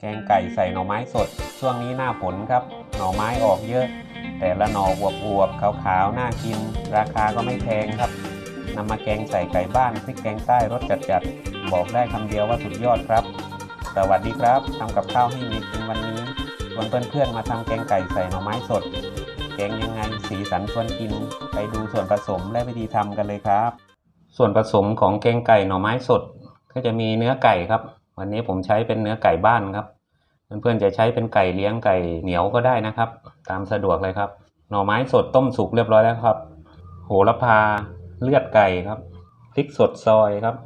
แกงไก่ใส่หน่อไม้สด ช่วงนี้หน้าฝนครับ หน่อไม้ออกเยอะ แต่ละหน่ออวบๆขาวๆน่ากิน ราคาก็ไม่แพงครับนำมาแกงใส่ไก่บ้านพริกแกงใต้รสจัดๆ บอกได้คำเดียวว่าสุดยอดครับ สวัสดีครับทำกับข้าวให้มีกินวันนี้ชวนเพื่อนๆมาทำแกงไก่ใส่หน่อไม้สด แกงยังไงสีสันชวนกิน ไปดูส่วนผสมและวิธีทำกันเลยครับ ส่วนผสมของแกงไก่หน่อไม้สด ก็จะมีเนื้อไก่ครับ วันนี้ผมใช้เป็นเนื้อไก่บ้านครับ เพื่อนๆจะใช้เป็นไก่เลี้ยงไก่เหนียวก็ได้นะครับ ตามสะดวกเลยครับ หน่อไม้สดต้มสุกเรียบร้อยแล้วครับ โหระพาเลือดไก่ครับพริกสดซอยครับ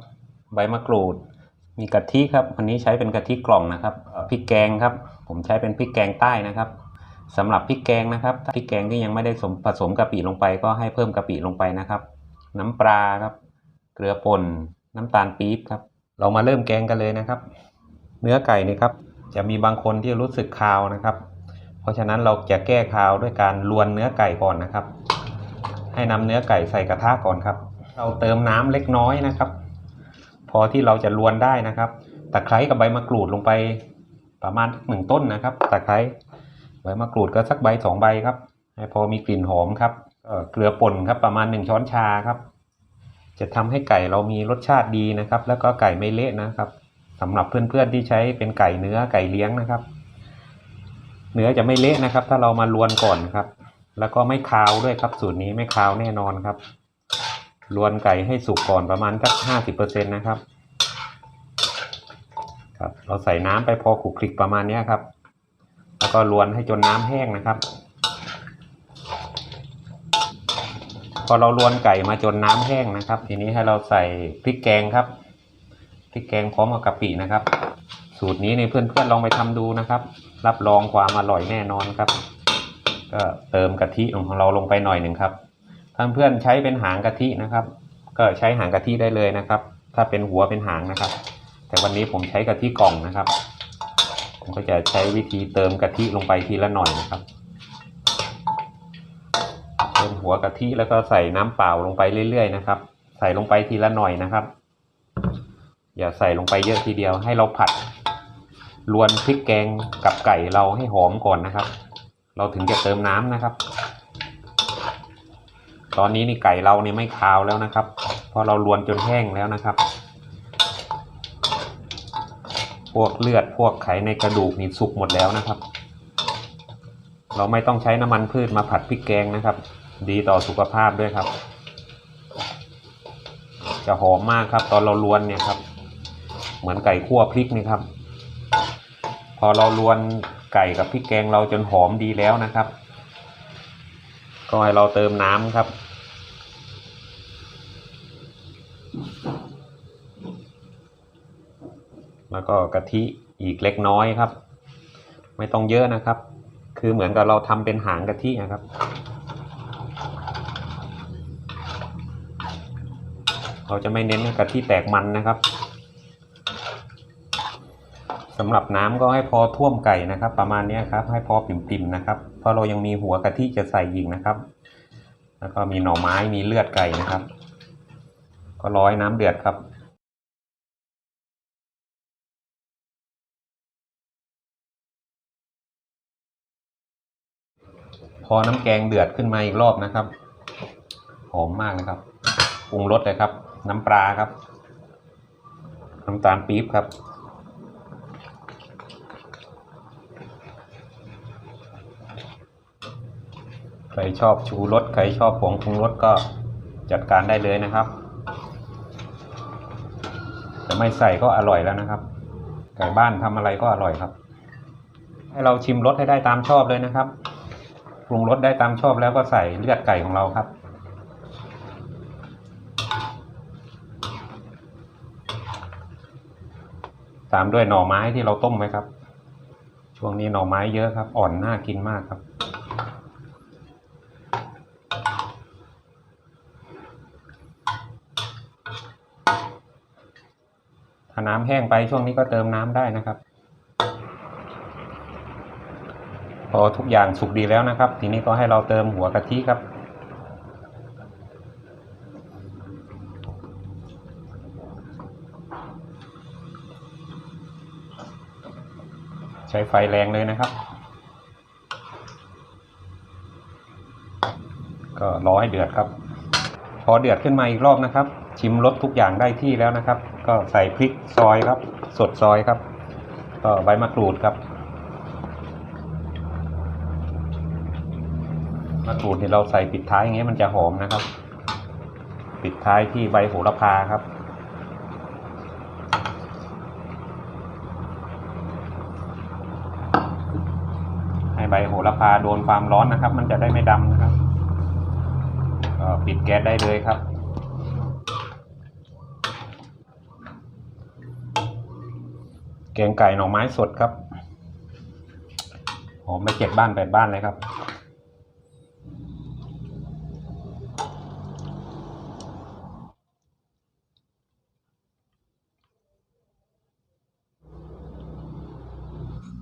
ใบมะกรูด มีกะทิครับวันนี้ใช้เป็นกะทิกล่องนะครับพริกแกงครับ ผมใช้เป็นพริกแกงใต้นะครับสำหรับพริกแกงนะครับถ้าพริกแกงที่ยังไม่ได้สมผสมกะปิลงไป ก็ให้เพิ่มกะปิลงไปนะครับ น้ำปลาครับ เกลือป่นน้ำตาลปี๊บครับ เรามาเริ่มแกงกันเลยนะครับ เนื้อไก่นี่ครับ จะมีบางคนที่รู้สึกคาวนะครับ เพราะฉะนั้นเราจะแก้คาวด้วยการลวนเนื้อไก่ก่อนนะครับ ให้นำเนื้อไก่ใส่กระทะก่อนครับ เราเติมน้ำเล็กน้อยนะครับ พอที่เราจะลวนได้นะครับตะไคร้กับใบมะกรูดลงไปประมาณหนึ่งต้นนะครับตะไคร้ใบมะกรูดก็สักใบสองใบครับ ให้พอมีกลิ่นหอมครับเกลือป่นครับประมาณหนึ่งช้อนชาครับ จะทำให้ไก่เรามีรสชาติดีนะครับ แล้วก็ไก่ไม่เละนะครับสำหรับเพื่อนๆที่ใช้เป็นไก่เนื้อไก่เลี้ยงนะครับ เนื้อจะไม่เละนะครับ ถ้าเรามาลวนก่อนครับ แล้วก็ไม่คาวด้วยครับ สูตรนี้ไม่คาวแน่นอนครับลวนไก่ให้สุกก่อนประมาณสักห้าสิบเปอร์เซ็นต์นะครับครับ เราใส่น้ำไปพอขลุกคลิกประมาณเนี้ยครับ แล้วก็ลวนให้จนน้ำแห้งนะครับ พอเราลวนไก่มาจนน้ำแห้งนะครับ ทีนี้ให้เราใส่พริกแกงครับพริกแกงพร้อมกับกะปินะครับ สูตรนี้ในเพื่อนๆลองไปทำดูนะครับ รับรองความอร่อยแน่นอนครับ ก็เติมกะทิของเราลงไปหน่อยหนึ่งครับถ้าเพื่อนใช้เป็นหางกะทินะครับ ก็ใช้หางกะทิได้เลยนะครับ ถ้าเป็นหัวเป็นหางนะครับ แต่วันนี้ผมใช้กะทิกล่องนะครับ ผมก็จะใช้วิธีเติมกะทิลงไปทีละหน่อยนะครับ เติมหัวกะทิแล้วก็ใส่น้ำเปล่าลงไปเรื่อยๆนะครับ ใส่ลงไปทีละหน่อยนะครับ อย่าใส่ลงไปเยอะทีเดียวให้เราผัดรวนพริกแกงกับไก่เราให้หอมก่อนนะครับ เราถึงจะเติมน้ำนะครับ ตอนนี้นี่ไก่เราเนี่ยไม่คาวแล้วนะครับ เพราะเราลวนจนแห้งแล้วนะครับ พวกเลือดพวกไขในกระดูกนี่สุกหมดแล้วนะครับ เราไม่ต้องใช้น้ำมันพืชมาผัดพริกแกงนะครับ ดีต่อสุขภาพด้วยครับ จะหอมมากครับ ตอนเราลวนเนี่ยครับ เหมือนไก่คั่วพริกนี่ครับ พอเราลวนไก่กับพริกแกงเราจนหอมดีแล้วนะครับ ก็ให้เราเติมน้ำครับ แล้วก็กะทิอีกเล็กน้อยครับ ไม่ต้องเยอะนะครับ คือเหมือนกับเราทำเป็นหางกะทินะครับ เราจะไม่เน้นกะทิแตกมันนะครับสำหรับน้ำก็ให้พอท่วมไก่นะครับ ประมาณนี้ครับ ให้พอปิ่มๆนะครับ เพราะเรายังมีหัวกะทิจะใส่อีกนะครับ แล้วก็มีหน่อไม้มีเลือดไก่นะครับ ก็ร้อยน้ำเดือดครับพอน้ำแกงเดือดขึ้นมาอีกรอบนะครับ หอมมากนะครับ ปรุงรสเลยครับ น้ำปลาครับ น้ำตาลปี๊บครับ ใครชอบชูรสใครชอบผงปรุงรสก็จัดการได้เลยนะครับจะไม่ใส่ก็อร่อยแล้วนะครับไก่บ้านทำอะไรก็อร่อยครับ ให้เราชิมรสให้ได้ตามชอบเลยนะครับปรุงรสได้ตามชอบแล้วก็ใส่เลือดไก่ของเราครับ ตามด้วยหน่อไม้ที่เราต้มไว้ครับ ช่วงนี้หน่อไม้เยอะครับ อ่อนน่ากินมากครับ ถ้าน้ำแห้งไปช่วงนี้ก็เติมน้ำได้นะครับ พอทุกอย่างสุกดีแล้วนะครับ ทีนี้ก็ให้เราเติมหัวกะทิครับ ใช้ไฟแรงเลยนะครับ ก็รอให้เดือดครับ พอเดือดขึ้นมาอีกรอบนะครับ ชิมรสทุกอย่างได้ที่แล้วนะครับ ก็ใส่พริกซอยครับ สดซอยครับ ก็ใบมะกรูดครับมะกรูดเนี่ยเราใส่ปิดท้ายอย่างเงี้ยมันจะหอมนะครับ ปิดท้ายที่ใบโหระพาครับ ให้ใบโหระพาโดนความร้อนนะครับ มันจะได้ไม่ดำนะครับปิดแก๊สได้เลยครับ แกงไก่หน่อไม้สดครับหอมไปเจ็ดบ้านแปดบ้านเลยครับ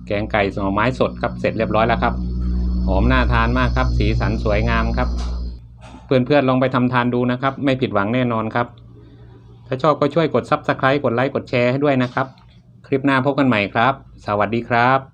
แกงไก่หน่อไม้สดครับเสร็จเรียบร้อยแล้วครับ หอมน่าทานมากครับ สีสันสวยงามครับ เพื่อนๆลองไปทำทานดูนะครับ ไม่ผิดหวังแน่นอนครับ ถ้าชอบก็ช่วยกดซับสไครต์กดไลค์กดแชร์ให้ด้วยนะครับ คลิปหน้าพบกันใหม่ครับ สวัสดีครับ